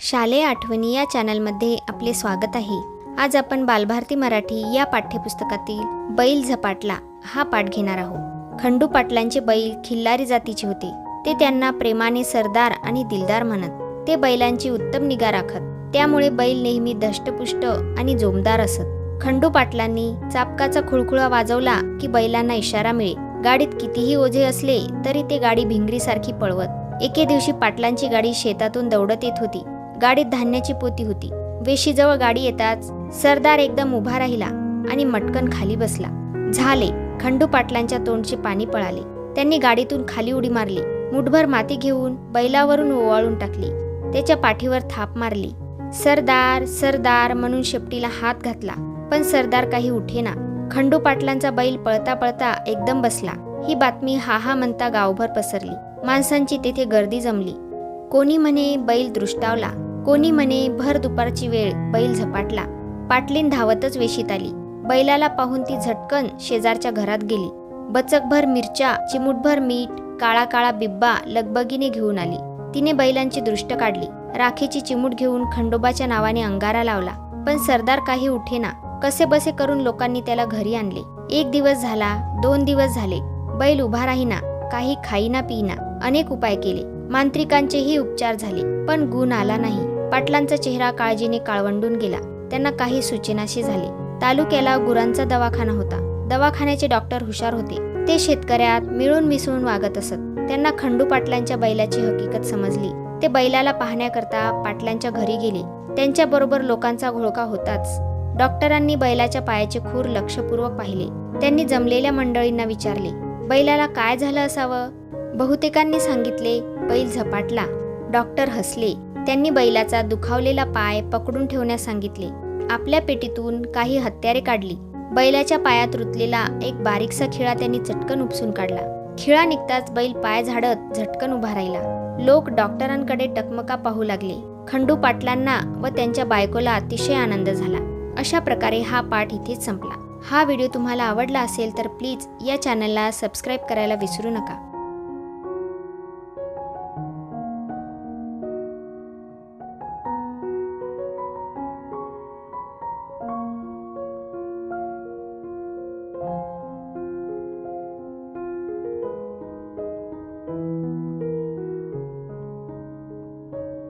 शालेय आठवणी या चॅनलमध्ये आपले स्वागत आहे. आज आपण बालभारती मराठी या पाठ्यपुस्तकातील बैल झपाटला हा पाठ घेणार आहोत. खंडू पाटलांचे बैल खिल्लारी जातीचे होते. ते त्यांना प्रेमाने सरदार आणि दिलदार म्हणत. ते बैलांची उत्तम निगा राखत. त्यामुळे बैल नेहमी दष्टपुष्ट आणि जोमदार असत. खंडू पाटलांनी चापकाचा खुळखुळा वाजवला की बैलांना इशारा मिळे. गाडीत कितीही ओझे असले तरी ते गाडी भिंगरीसारखी पळवत. एके दिवशी पाटलांची गाडी शेतातून दौडत येत होती. गाडीत धान्याची पोती होती. वेशीजवळ गाडी येताच सरदार एकदम उभा राहिला आणि मटकन खाली बसला. झाले. खंडू पाटलांच्या तोंडचे पाणी पळाले. त्यांनी गाडीतून खाली उडी मारली. मुठभर माती घेऊन बैलावरून ओवाळून टाकली. त्याच्या पाठीवर थाप मारली. सरदार सरदार म्हणून शेपटीला हात घातला. पण सरदार काही उठेना. खंडू पाटलांचा बैल पळता पळता एकदम बसला. ही बातमी हा हा म्हणता गावभर पसरली. माणसांची तेथे गर्दी जमली. कोणी म्हणे बैल दृष्टावला. कोणी म्हणे भर दुपारची वेळ. बैल झपाटला. पाटलीन धावतच वेशीत आली. बैलाला पाहून ती झटकन शेजारच्या घरात गेली. बचकभर मिरच्या चिमुटभर मीठ काळा काळा बिब्बा लगबगीने घेऊन आली. तिने बैलांची दृष्ट काढली. राखेची चिमूट घेऊन खंडोबाच्या नावाने अंगारा लावला. पण सरदार काही उठेना. कसे बसे करून लोकांनी त्याला घरी आणले. एक दिवस झाला दोन दिवस झाले. बैल उभा राहीना. काही खाईना पिईना. अनेक उपाय केले. मांत्रिकांचेही उपचार झाले. पण गुण आला नाही. पाटलांचा चेहरा काळजीने काळवंडून गेला. त्यांना काही सूचनाशी झाले. तालुक्याला गुरांचा दवाखाना होता. दवाखान्याचे डॉक्टर हुशार होते. ते शेतकऱ्यात मिळून मिसळून वागत असत. त्यांना खंडू पाटलांच्या बैलाची हकीकत समजली. ते बैलाला पाहण्याकरता पाटलांच्या घरी गेले. त्यांच्या बरोबर लोकांचा घोळका होताच. डॉक्टरांनी बैलाच्या पायाचे खूर लक्षपूर्वक पाहिले. त्यांनी जमलेल्या मंडळींना विचारले बैलाला काय झालं असावं? बहुतेकांनी सांगितले बैल झपाटला. डॉक्टर हसले. त्यांनी बैलाचा दुखावलेला पाय पकडून ठेवण्यास सांगितले. आपल्या पेटीतून काही हत्यारे काढली. बैलाच्या पायात रुतलेला एक बारीकसा खिळा त्यांनी चटकन उपसून काढला. खिळा निघताच बैल पाय झाडत झटकन उभा राहिला. लोक डॉक्टरांकडे टकमका पाहू लागले. खंडू पाटलांना व त्यांच्या बायकोला अतिशय आनंद झाला. अशा प्रकारे हा पाठ इथेच संपला. हा व्हिडिओ तुम्हाला आवडला असेल तर प्लीज या चॅनलला सबस्क्राईब करायला विसरू नका.